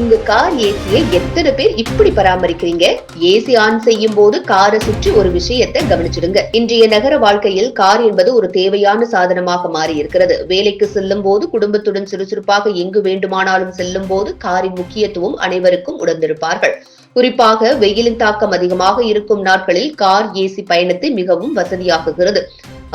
உங்க கார் ஏசியை எத்தனை பேர் இப்படி பராமரிக்கிறீங்க? ஏசி ஆன் செய்யும் போது காரை சுற்றி ஒரு விஷயத்தை கவனிச்சிடுங்க. இன்றைய நகர வாழ்க்கையில் கார் என்பது ஒரு தேவையான சாதனமாக மாறி இருக்கிறது வேலைக்கு செல்லும் போது குடும்பத்துடன் சுறுசுறுப்பாக எங்கு வேண்டுமானாலும் செல்லும் போது காரின் முக்கியத்துவம் அனைவருக்கும் உணர்ந்திருப்பார்கள். குறிப்பாக வெயிலின் தாக்கம் அதிகமாக இருக்கும் நாட்களில் கார் ஏசி பயணத்தை மிகவும் வசதியாக்குகிறது.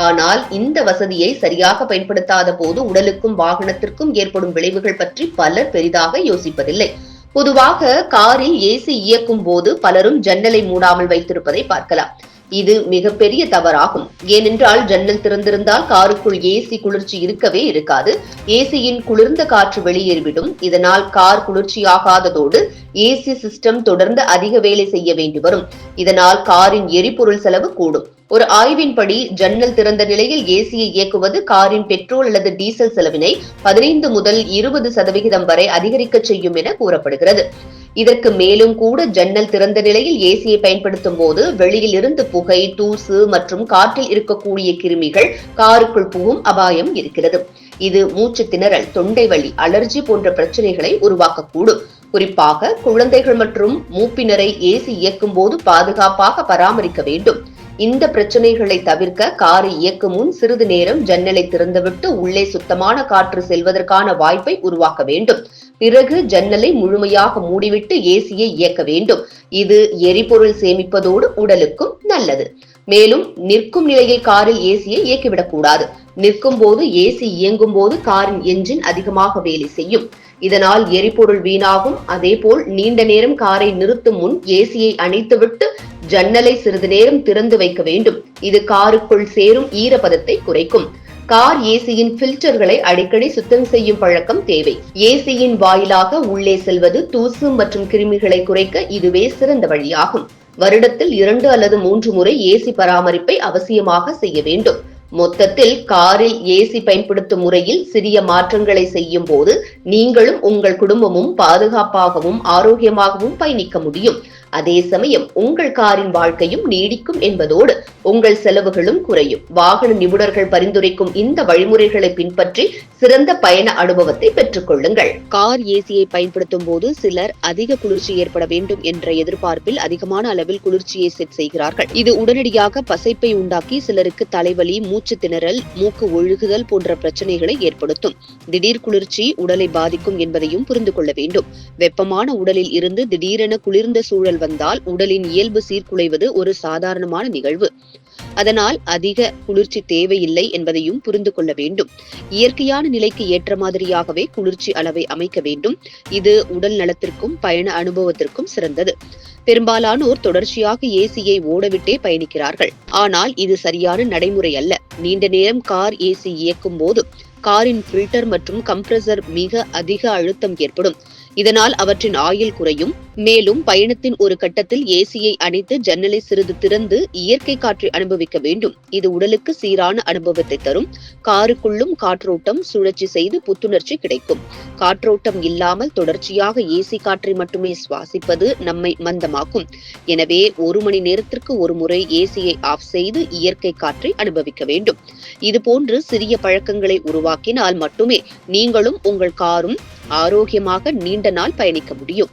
ஆனால் இந்த வசதியை சரியாக பயன்படுத்தாத போது உடலுக்கும் வாகனத்திற்கும் ஏற்படும் விளைவுகள் பற்றி பலர் பெரிதாக யோசிப்பதில்லை. பொதுவாக காரில் ஏசி இயக்கும் போது பலரும் ஜன்னலை மூடாமல் வைத்திருப்பதை பார்க்கலாம். இது மிகப்பெரிய தவறாகும். ஏனென்றால் ஜன்னல் திறந்திருந்தால் காருக்குள் ஏசி குளிர்ச்சி இருக்கவே இருக்காது. ஏசியின் குளிர்ந்த காற்று வெளியேறிவிடும். இதனால் கார் குளிர்ச்சியாகாததோடு ஏசி சிஸ்டம் தொடர்ந்து அதிக வேலை செய்ய வேண்டி வரும். இதனால் காரின் எரிபொருள் செலவு கூடும். ஒரு ஆய்வின்படி ஜன்னல் திறந்த நிலையில் ஏசியை இயக்குவது காரின் பெட்ரோல் அல்லது டீசல் செலவினை பதினைந்து முதல் இருபது சதவிகிதம் வரை அதிகரிக்க செய்யும் என கூறப்படுகிறது. இதற்கு மேலும் கூட ஜன்னல் திறந்த நிலையில் ஏசியை பயன்படுத்தும் போது வெளியில் இருந்து புகை தூசு மற்றும் காற்றில் இருக்கக்கூடிய கிருமிகள் காருக்குள் புகும் அபாயம் இருக்கிறது. இது மூச்சு திணறல் தொண்டை வலி அலர்ஜி போன்ற பிரச்சனைகளை உருவாக்கக்கூடும். குறிப்பாக குழந்தைகள் மற்றும் மூப்பினரை ஏசி இயக்கும் போது பாதுகாப்பாக பராமரிக்க வேண்டும். இந்த பிரச்சனைகளை தவிர்க்க காரை இயக்கும் முன் சிறிது நேரம் ஜன்னலை திறந்துவிட்டு உள்ளே சுத்தமான காற்று செல்வதற்கான வாய்ப்பை உருவாக்க வேண்டும். பிறகு ஜன்னலை முழுமையாக மூடிவிட்டு ஏசியை இயக்க வேண்டும். இது எரிபொருள் சேமிப்பதோடு உடலுக்கும் நல்லது. மேலும் நிற்கும் நிலையில் காரில் ஏசியை இயக்கிவிடக் கூடாது நிற்கும் போது ஏசி இயங்கும் போது காரின் என்ஜின் அதிகமாக வேலை செய்யும். இதனால் எரிபொருள் வீணாகும். அதேபோல் நீண்ட நேரம் காரை நிறுத்தும் முன் ஏசியை அணைத்துவிட்டு ஜன்னலை சிறிது நேரம் திறந்து வைக்க வேண்டும். இது காருக்குள் சேரும் ஈரப்பதத்தை குறைக்கும். கார் ஏசியின் பில்டர்களை அடிக்கடி சுத்தம் செய்யும் பழக்கம் தேவை. ஏசியின் வாயிலாக உள்ளே செல்வது தூசு மற்றும் கிருமிகளை குறைக்க இதுவே சிறந்த வழியாகும். வருடத்தில் இரண்டு அல்லது மூன்று முறை ஏசி பராமரிப்பை அவசியமாக செய்ய வேண்டும். மொத்தத்தில் காரில் ஏசி பயன்படுத்தும் முறையில் சிறிய மாற்றங்களை செய்யும் போது நீங்களும் உங்கள் குடும்பமும் பாதுகாப்பாகவும் ஆரோக்கியமாகவும் பயணிக்க முடியும். அதே சமயம் உங்கள் காரின் வாழ்க்கையும் நீடிக்கும் என்பதோடு உங்கள் செலவுகளும் குறையும். வாகன நிபுணர்கள் பரிந்துரைக்கும் இந்த வழிமுறைகளை பின்பற்றி சிறந்த பயண அனுபவத்தை பெற்றுக் கொள்ளுங்கள் கார் ஏசியை பயன்படுத்தும் போது சிலர் அதிக குளிர்ச்சி ஏற்பட வேண்டும் என்ற எதிர்பார்ப்பில் அதிகமான அளவில் குளிர்ச்சியை செட் செய்கிறார்கள். இது உடனடியாக பசைப்பை உண்டாக்கி சிலருக்கு தலைவலி மூச்சு திணறல் மூக்கு ஒழுகுதல் போன்ற பிரச்சனைகளை ஏற்படுத்தும். திடீர் குளிர்ச்சி உடலை பாதிக்கும் என்பதையும் புரிந்து கொள்ள வேண்டும். வெப்பமான உடலில் இருந்து திடீரென குளிர்ந்த சூழல் காய்ச்சல் வந்தால் உடலின் இயல்பு சீர்குலைவது ஒரு சாதாரணமான நிகழ்வு. அதனால் அதிக குளிர்ச்சி தேவையில்லை என்பதையும் புரிந்து கொள்ள வேண்டும். இயற்கையான நிலைக்கு ஏற்ற மாதிரியாகவே குளிர்ச்சி அளவை அமைக்க வேண்டும். இது உடல் நலத்திற்கும் பயண அனுபவத்திற்கும் சிறந்தது. பெரும்பாலானோர் தொடர்ச்சியாக ஏசியை ஓடவிட்டே பயணிக்கிறார்கள். ஆனால் இது சரியான நடைமுறை அல்ல. நீண்ட நேரம் கார் ஏசி இயக்கும் போது காரின் பில்டர் மற்றும் கம்ப்ரசர் மிக அதிக அழுத்தம் ஏற்படும். இதனால் அவற்றின் ஆயுள் குறையும். மேலும் பயணத்தின் ஒரு கட்டத்தில் ஏசியை அணைத்து ஜன்னலை சிறிது திறந்து இயற்கை காற்றை அனுபவிக்க வேண்டும். இது உடலுக்கு சீரான அனுபவத்தை தரும். காருக்குள்ளும் காற்றோட்டம் சுழற்சி செய்து புத்துணர்ச்சி கிடைக்கும். காற்றோட்டம் இல்லாமல் தொடர்ச்சியாக ஏசி காற்றை மட்டுமே சுவாசிப்பது நம்மை மந்தமாக்கும். எனவே ஒரு மணி நேரத்திற்கு ஒரு முறை ஏசியை ஆஃப் செய்து இயற்கை காற்றை அனுபவிக்க வேண்டும். இதுபோன்று சிறிய பழக்கங்களை உருவாக்கினால் மட்டுமே நீங்களும் உங்கள் காரும் ஆரோக்கியமாக நீண்ட நாள் பயணிக்க முடியும்.